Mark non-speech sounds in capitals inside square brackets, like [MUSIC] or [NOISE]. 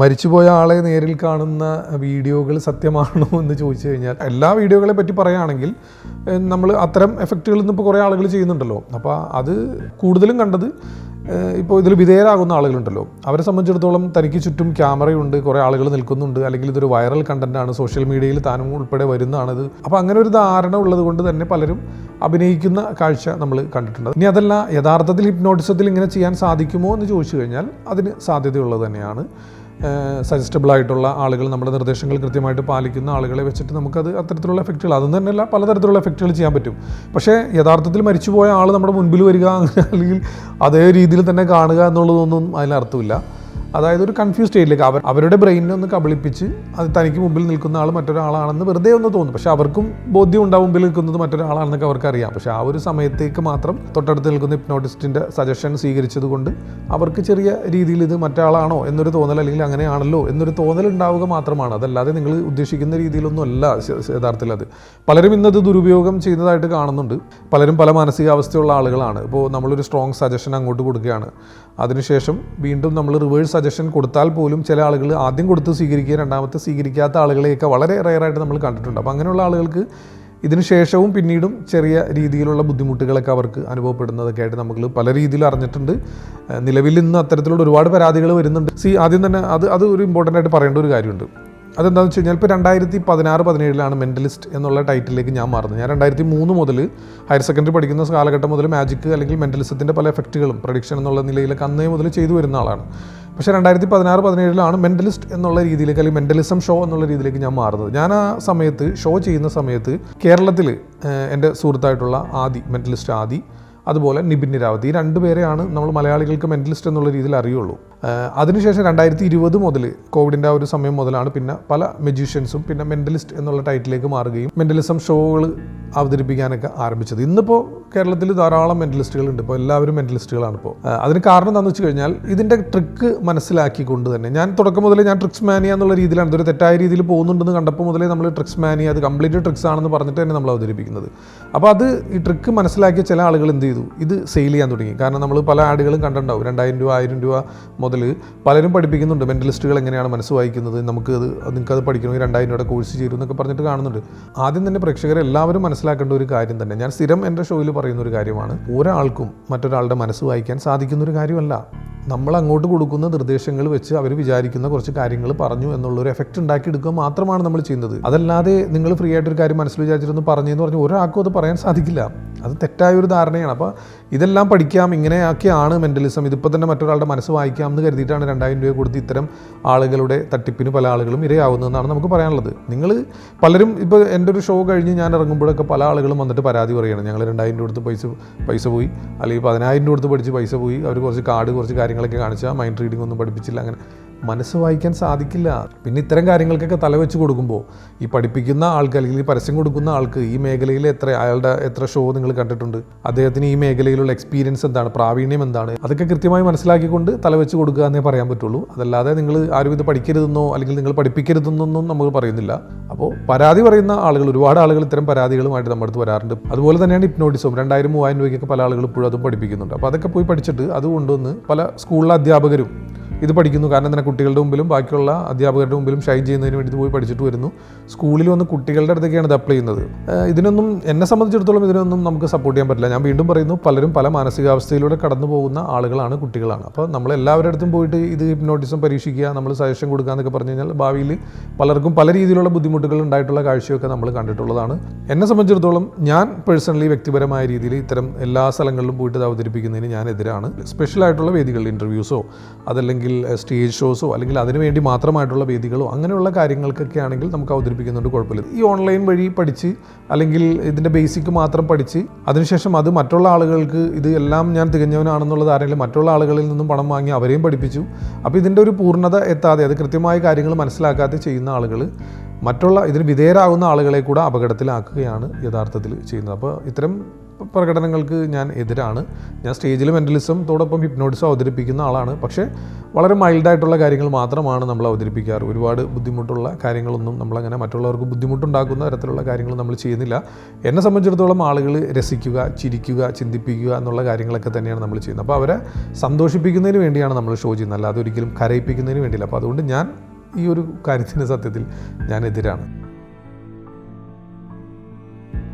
മരിച്ചുപോയ ആളെ നേരിൽ കാണുന്ന വീഡിയോകൾ സത്യമാണോ എന്ന് ചോദിച്ചു കഴിഞ്ഞാൽ എല്ലാ വീഡിയോകളെ പറ്റി പറയുകയാണെങ്കിൽ നമ്മൾ അത്തരം എഫക്റ്റുകൾ ഇന്നിപ്പോൾ കുറേ ആളുകൾ ചെയ്യുന്നുണ്ടല്ലോ. അപ്പോൾ അത് കൂടുതലും കണ്ടത് ഇപ്പോൾ ഇതിൽ വിധേയരാകുന്ന ആളുകളുണ്ടല്ലോ. അവരെ സംബന്ധിച്ചിടത്തോളം തനിക്ക് ചുറ്റും ക്യാമറയുണ്ട് കുറേ ആളുകൾ നിൽക്കുന്നുണ്ട്. അല്ലെങ്കിൽ ഇതൊരു വൈറൽ കണ്ടന്റാണ് സോഷ്യൽ മീഡിയയിൽ താനും ഉൾപ്പെടെ വരുന്നതാണിത്. അപ്പോൾ അങ്ങനെ ഒരു ധാരണ ഉള്ളത് കൊണ്ട് തന്നെ പലരും അഭിനയിക്കുന്ന കാഴ്ച നമ്മൾ കണ്ടിട്ടുണ്ട്. ഇനി അതല്ല യഥാർത്ഥത്തിൽ ഹിപ്നോട്ടിസത്തിൽ ഇങ്ങനെ ചെയ്യാൻ സാധിക്കുമോ എന്ന് ചോദിച്ചു കഴിഞ്ഞാൽ അതിന് സാധ്യതയുള്ളത് തന്നെയാണ്. സജസ്റ്റബിൾ ആയിട്ടുള്ള ആളുകൾ നമ്മുടെ നിർദ്ദേശങ്ങൾ കൃത്യമായിട്ട് പാലിക്കുന്ന ആളുകളെ വെച്ചിട്ട് നമുക്കത് അത്തരത്തിലുള്ള എഫക്റ്റുകൾ അതും തന്നെയല്ല പലതരത്തിലുള്ള എഫക്റ്റുകൾ ചെയ്യാൻ പറ്റും. പക്ഷേ യഥാർത്ഥത്തിൽ മരിച്ചുപോയ ആൾ നമ്മുടെ മുൻപിൽ വരിക [LAUGHS] അല്ലെങ്കിൽ അതേ രീതിയിൽ തന്നെ കാണുക എന്നുള്ളതൊന്നും അതിനർത്ഥമില്ല അതായത് ഒരു കൺഫ്യൂസ് സ്റ്റേറ്റിലേക്ക് അവർ അവരുടെ ബ്രെയിനിനെ ഒന്ന് കബളിപ്പിച്ച് അത് തനിക്ക് മുമ്പിൽ നിൽക്കുന്ന ആൾ മറ്റൊരാളാണെന്ന് വെറുതെ ഒന്ന് തോന്നും. പക്ഷെ അവർക്കും ബോധ്യം ഉണ്ടാവും മുമ്പിൽ നിൽക്കുന്നത് മറ്റൊരാളാണെന്നൊക്കെ അവർക്കറിയാം. പക്ഷെ ആ ഒരു സമയത്തേക്ക് മാത്രം തൊട്ടടുത്ത് നിൽക്കുന്ന ഹിപ്നോട്ടിസ്റ്റിന്റെ സജഷൻ സ്വീകരിച്ചത് കൊണ്ട് അവർക്ക് ചെറിയ രീതിയിൽ ഇത് മറ്റാളാണോ എന്നൊരു തോന്നൽ അല്ലെങ്കിൽ അങ്ങനെയാണല്ലോ എന്നൊരു തോന്നൽ ഉണ്ടാവുക മാത്രമാണ്. അതല്ലാതെ നിങ്ങൾ ഉദ്ദേശിക്കുന്ന രീതിയിലൊന്നും അല്ല യഥാർത്ഥത്തിൽ അത്. പലരും ഇന്നത് ദുരുപയോഗം ചെയ്യുന്നതായിട്ട് കാണുന്നുണ്ട്. പലരും പല മാനസികാവസ്ഥയുള്ള ആളുകളാണ്. ഇപ്പോൾ നമ്മളൊരു സ്ട്രോങ് സജഷൻ അങ്ങോട്ട് കൊടുക്കുകയാണ്. അതിനുശേഷം വീണ്ടും നമ്മൾ റിവേഴ്സ് സജഷൻ കൊടുത്താൽ പോലും ചില ആളുകൾ ആദ്യം കൊടുത്ത് സ്വീകരിക്കുക രണ്ടാമത്തെ സ്വീകരിക്കാത്ത ആളുകളെയൊക്കെ വളരെ റയറായിട്ട് നമ്മൾ കണ്ടിട്ടുണ്ട്. അപ്പോൾ അങ്ങനെയുള്ള ആളുകൾക്ക് ഇതിന് ശേഷവും പിന്നീടും ചെറിയ രീതിയിലുള്ള ബുദ്ധിമുട്ടുകളൊക്കെ അവർക്ക് അനുഭവപ്പെടുന്നതൊക്കെ ആയിട്ട് നമുക്ക് പല രീതിയിൽ അറിഞ്ഞിട്ടുണ്ട്. നിലവിൽ നിന്ന് അത്തരത്തിലുള്ള ഒരുപാട് പരാതികൾ വരുന്നുണ്ട്. സി ആദ്യം തന്നെ അത് അത് ഒരു ഇമ്പോർട്ടന്റ് ആയിട്ട് പറയേണ്ട ഒരു കാര്യമുണ്ട്. അതെന്താണെന്ന് വെച്ച് കഴിഞ്ഞാൽ ഇപ്പോൾ രണ്ടായിരത്തി പതിനാറ് പതിനേഴിലാണ് മെന്റലിസ്റ്റ് എന്നുള്ള ടൈറ്റിലേക്ക് ഞാൻ മാറുന്നത്. ഞാൻ രണ്ടായിരത്തി മൂന്ന് മുതൽ ഹയർ സെക്കൻഡറി പഠിക്കുന്ന കാലഘട്ടം മുതൽ മാജിക്ക് അല്ലെങ്കിൽ മെന്റലിസത്തിന്റെ പല എഫക്റ്റുകളും പ്രൊഡിക്ഷൻ എന്നുള്ള നിലയിലൊക്കെ അന്നേ മുതൽ ചെയ്തു വരുന്ന ആളാണ്. പക്ഷേ രണ്ടായിരത്തി പതിനാറ് പതിനേഴിലാണ് മെന്റലിസ്റ്റ് എന്നുള്ള രീതിയിലേക്ക് അല്ലെങ്കിൽ മെന്റലിസം ഷോ എന്നുള്ള രീതിയിലേക്ക് ഞാൻ മാറുന്നത്. ഞാൻ ആ സമയത്ത് ഷോ ചെയ്യുന്ന സമയത്ത് കേരളത്തിൽ എന്റെ സുഹൃത്തായിട്ടുള്ള ആദി മെന്റലിസ്റ്റ് ആദി അതുപോലെ നിബിൻ നിരാവത്ത്. ഈ രണ്ടുപേരെയാണ് നമ്മൾ മലയാളികൾക്ക് മെന്റലിസ്റ്റ് എന്നുള്ള രീതിയിൽ അറിയുള്ളൂ. അതിനുശേഷം രണ്ടായിരത്തി ഇരുപത് മുതൽ കോവിഡിന്റെ ആ ഒരു സമയം മുതലാണ് പിന്നെ പല മെജീഷ്യൻസും പിന്നെ മെന്റലിസ്റ്റ് എന്നുള്ള ടൈറ്റിലേക്ക് മാറുകയും മെന്റലിസം ഷോകൾ അവതരിപ്പിക്കാനൊക്കെ ആരംഭിച്ചത്. ഇന്നിപ്പോൾ കേരളത്തിൽ ധാരാളം മെന്റലിസ്റ്റുകൾ ഉണ്ട് ഇപ്പോൾ എല്ലാവരും മെന്റലിസ്റ്റുകളാണ് ഇപ്പോൾ അതിന് കാരണം എന്താണെന്ന് വെച്ച് കഴിഞ്ഞാൽ ഇതിന്റെ ട്രിക്ക് മനസ്സിലാക്കിക്കൊണ്ട് തന്നെ ഞാൻ തുടക്കം മുതലേ ഞാൻ ട്രിക്സ് മാനിയ എന്നുള്ള രീതിയിലാണ്. ഇതൊരു തെറ്റായ രീതിയിൽ പോകുന്നുണ്ടെന്ന് കണ്ടപ്പോൾ മുതലേ നമ്മൾ ട്രിക്സ് മാനിയ അത് കംപ്ലീറ്റ് ട്രിക്സ് ആണെന്ന് പറഞ്ഞിട്ട് തന്നെ നമ്മൾ അവതരിപ്പിക്കുന്നത്. അപ്പോൾ അത് ഈ ട്രിക്ക് മനസ്സിലാക്കിയ ചില ആളുകൾ എന്ത് ചെയ്തു? ഇത് സെയിൽ ചെയ്യാൻ തുടങ്ങി. കാരണം നമ്മൾ പല ആടുകളും കണ്ടിട്ടുണ്ടാവും. രണ്ടായിരം രൂപ ആയിരം രൂപ മുതൽ പലരും പഠിപ്പിക്കുന്നുണ്ട്. മെന്റലിസ്റ്റുകൾ എങ്ങനെയാണ് മനസ്സ് വായിക്കുന്നത്? നമുക്ക് അത് നിങ്ങൾക്ക് അത് പഠിക്കണമെങ്കിൽ രണ്ടായിരം രൂപയുടെ കോഴ്സ് ചെയ്തു എന്നൊക്കെ പറഞ്ഞിട്ട് കാണുന്നുണ്ട്. ആദ്യം തന്നെ പ്രേക്ഷകരെ എല്ലാവരും മനസ്സിലാക്കേണ്ട ഒരു കാര്യം തന്നെ. ഞാൻ സ്ഥിരം എന്റെ ഷോയിൽ പറയുന്ന ഒരു കാര്യമാണ്. ഒരാൾക്കും മറ്റൊരാളുടെ മനസ്സ് വായിക്കാൻ സാധിക്കുന്ന ഒരു കാര്യമല്ല. നമ്മൾ അങ്ങോട്ട് കൊടുക്കുന്ന നിർദ്ദേശങ്ങൾ വെച്ച് അവർ വിചാരിക്കുന്ന കുറച്ച് കാര്യങ്ങൾ പറഞ്ഞു എന്നുള്ളൊരു എഫക്റ്റ് ഉണ്ടാക്കിയെടുക്കുക മാത്രമാണ് നമ്മൾ ചെയ്യുന്നത്. അതല്ലാതെ നിങ്ങൾ ഫ്രീ ആയിട്ടൊരു കാര്യം മനസ്സിൽ പറഞ്ഞു എന്ന് പറഞ്ഞു ഒരാൾക്കും അത് പറയാൻ സാധിക്കില്ല. അത് തെറ്റായൊരു ധാരണയാണ്. അപ്പോൾ ഇതെല്ലാം പഠിക്കാം ഇങ്ങനെയൊക്കെയാണ് മെന്റലിസം ഇതിപ്പോൾ തന്നെ മറ്റൊരാളുടെ മനസ്സ് വായിക്കാം എന്ന് കരുതിയിട്ടാണ് രണ്ടായിരം രൂപ കൊടുത്ത് ഇത്തരം ആളുകളുടെ തട്ടിപ്പിന് പല ആളുകളും ഇരയാവുന്നതെന്നാണ് നമുക്ക് പറയാനുള്ളത്. നിങ്ങൾ പലരും ഇപ്പോൾ എന്റെ ഒരു ഷോ കഴിഞ്ഞ് ഞാൻ ഇറങ്ങുമ്പോഴൊക്കെ പല ആളുകളും വന്നിട്ട് പരാതി പറയുകയാണ് ഞങ്ങൾ രണ്ടായിരം രൂപ കൊടുത്ത് പൈസ പൈസ പോയി. അല്ലെങ്കിൽ പതിനായിരം രൂപ കൊടുത്ത് പഠിച്ച് പൈസ പോയി. അവർ കുറച്ച് കാർഡ് കുറച്ച് കാര്യങ്ങളൊക്കെ കാണിച്ചാൽ മൈൻഡ് റീഡിംഗ് ഒന്നും പഠിപ്പിച്ചില്ല അങ്ങനെ മനസ്സ് വായിക്കാൻ സാധിക്കില്ല. പിന്നെ ഇത്തരം കാര്യങ്ങൾക്കൊക്കെ തലവെച്ച് കൊടുക്കുമ്പോൾ ഈ പഠിപ്പിക്കുന്ന ആൾക്ക് അല്ലെങ്കിൽ ഈ പരസ്യം കൊടുക്കുന്ന ആൾക്ക് ഈ മേഖലയിൽ എത്ര അയാളുടെ എത്ര ഷോ നിങ്ങൾ കണ്ടിട്ടുണ്ട് അദ്ദേഹത്തിന് ഈ മേഖലയിലുള്ള എക്സ്പീരിയൻസ് എന്താണ് പ്രാവീണ്യം എന്താണ് അതൊക്കെ കൃത്യമായി മനസ്സിലാക്കിക്കൊണ്ട് തലവെച്ച് കൊടുക്കുക എന്നേ പറയാൻ പറ്റുള്ളൂ. അതല്ലാതെ നിങ്ങൾ ആരും ഇത് പഠിക്കരുതെന്നോ അല്ലെങ്കിൽ നിങ്ങൾ പഠിപ്പിക്കരുതെന്നൊന്നും നമ്മൾ പറയുന്നില്ല. അപ്പോൾ പരാതി പറയുന്ന ആളുകൾ ഒരുപാട് ആളുകൾ ഇത്തരം പരാതികളുമായിട്ട് നമ്മുടെ അടുത്ത് വരാറുണ്ട്. അതുപോലെ തന്നെയാണ് ഹിപ്നോട്ടിസം രണ്ടായിരം മൂവായിരം രൂപയ്ക്കൊക്കെ പല ആളുകൾ ഇപ്പോഴും അതും പഠിപ്പിക്കുന്നുണ്ട്. അപ്പോൾ അതൊക്കെ പോയി പഠിച്ചിട്ട് അത് കൊണ്ടുവന്ന് പല സ്കൂളിലെ അധ്യാപകരും ഇത് പഠിക്കുന്നു. കാരണം തന്നെ കുട്ടികളുടെ മുമ്പിലും ബാക്കിയുള്ള അധ്യാപകരുടെ മുമ്പിലും ഷൈൻ ചെയ്യുന്നതിന് വേണ്ടി പോയി പഠിച്ചിട്ട് വരുന്നു. സ്കൂളിൽ വന്ന് കുട്ടികളുടെ അടുത്തേക്കാണ് ഇത് അപ്ലൈ ചെയ്യുന്നത്. ഇതിനൊന്നും എന്നെ സംബന്ധിച്ചിടത്തോളം ഇതിനൊന്നും നമുക്ക് സപ്പോർട്ട് ചെയ്യാൻ പറ്റില്ല. ഞാൻ വീണ്ടും പറയുന്നു പലരും പല മാനസികാവസ്ഥയിലൂടെ കടന്നു പോകുന്ന ആളുകളാണ് കുട്ടികളാണ്. അപ്പോൾ നമ്മൾ എല്ലാവരുടെ അടുത്തും പോയിട്ട് ഇത് ഹിപ്നോട്ടിസം പരീക്ഷിക്കുക നമ്മൾ സജഷൻ കൊടുക്കുക എന്നൊക്കെ പറഞ്ഞു കഴിഞ്ഞാൽ ഭാവിയിൽ പലർക്കും പല രീതിയിലുള്ള ബുദ്ധിമുട്ടുകൾ ഉണ്ടായിട്ടുള്ള കാഴ്ചയൊക്കെ നമ്മൾ കണ്ടിട്ടുള്ളതാണ്. എന്നെ സംബന്ധിച്ചിടത്തോളം ഞാൻ പേഴ്സണലി വ്യക്തിപരമായ രീതിയിൽ ഇത്തരം എല്ലാ സ്ഥലങ്ങളിലും പോയിട്ട് ഇത് അവതരിപ്പിക്കുന്നതിന് ഞാൻ എതിരാണ്. സ്പെഷ്യൽ ആയിട്ടുള്ള വേദികളിൽ ഇന്റർവ്യൂസോ അതല്ലെങ്കിൽ സ്റ്റേജ് ഷോസോ അല്ലെങ്കിൽ അതിനുവേണ്ടി മാത്രമായിട്ടുള്ള വേദികളോ അങ്ങനെയുള്ള കാര്യങ്ങൾക്കൊക്കെ ആണെങ്കിൽ നമുക്ക് അവതരിപ്പിക്കുന്നുണ്ട് കുഴപ്പമില്ല. ഈ ഓൺലൈൻ വഴി പഠിച്ച് അല്ലെങ്കിൽ ഇതിന്റെ ബേസിക് മാത്രം പഠിച്ച് അതിനുശേഷം അത് മറ്റുള്ള ആളുകൾക്ക് ഇത് എല്ലാം ഞാൻ തികഞ്ഞവനാണെന്നുള്ളത് ആരെങ്കിലും മറ്റുള്ള ആളുകളിൽ നിന്നും പണം വാങ്ങി അവരെയും പഠിപ്പിച്ചു. അപ്പോൾ ഇതിന്റെ ഒരു പൂർണത എത്താതെ അത് കൃത്യമായ കാര്യങ്ങൾ മനസ്സിലാക്കാതെ ചെയ്യുന്ന ആളുകൾ മറ്റുള്ള ഇതിന് വിധേയരാകുന്ന ആളുകളെ കൂടെ അപകടത്തിലാക്കുകയാണ് യഥാർത്ഥത്തിൽ ചെയ്യുന്നത്. അപ്പോൾ ഇത്തരം പ്രകടനങ്ങൾക്ക് ഞാൻ എതിരാണ്. ഞാൻ സ്റ്റേജിൽ മെന്റലിസത്തോടൊപ്പം ഹിപ്നോട്ടിസം അവതരിപ്പിക്കുന്ന ആളാണ്. പക്ഷേ വളരെ മൈൽഡായിട്ടുള്ള കാര്യങ്ങൾ മാത്രമാണ് നമ്മൾ അവതരിപ്പിക്കാറ്. ഒരുപാട് ബുദ്ധിമുട്ടുള്ള കാര്യങ്ങളൊന്നും നമ്മളങ്ങനെ മറ്റുള്ളവർക്ക് ബുദ്ധിമുട്ടുണ്ടാക്കുന്ന തരത്തിലുള്ള കാര്യങ്ങൾ നമ്മൾ ചെയ്യുന്നില്ല. എന്നെ സംബന്ധിച്ചിടത്തോളം ആളുകൾ രസിക്കുക ചിരിക്കുക ചിന്തിപ്പിക്കുക എന്നുള്ള കാര്യങ്ങളൊക്കെ തന്നെയാണ് നമ്മൾ ചെയ്യുന്നത്. അപ്പോൾ അവരെ സന്തോഷിപ്പിക്കുന്നതിന് വേണ്ടിയാണ് നമ്മൾ ഷോ ചെയ്യുന്നത്. അല്ലാതെ ഒരിക്കലും കരയിപ്പിക്കുന്നതിന് വേണ്ടിയില്ല. അപ്പോൾ അതുകൊണ്ട് ഞാൻ ഈ ഒരു കാര്യത്തിന് സത്യത്തിൽ ഞാൻ എതിരാണ്.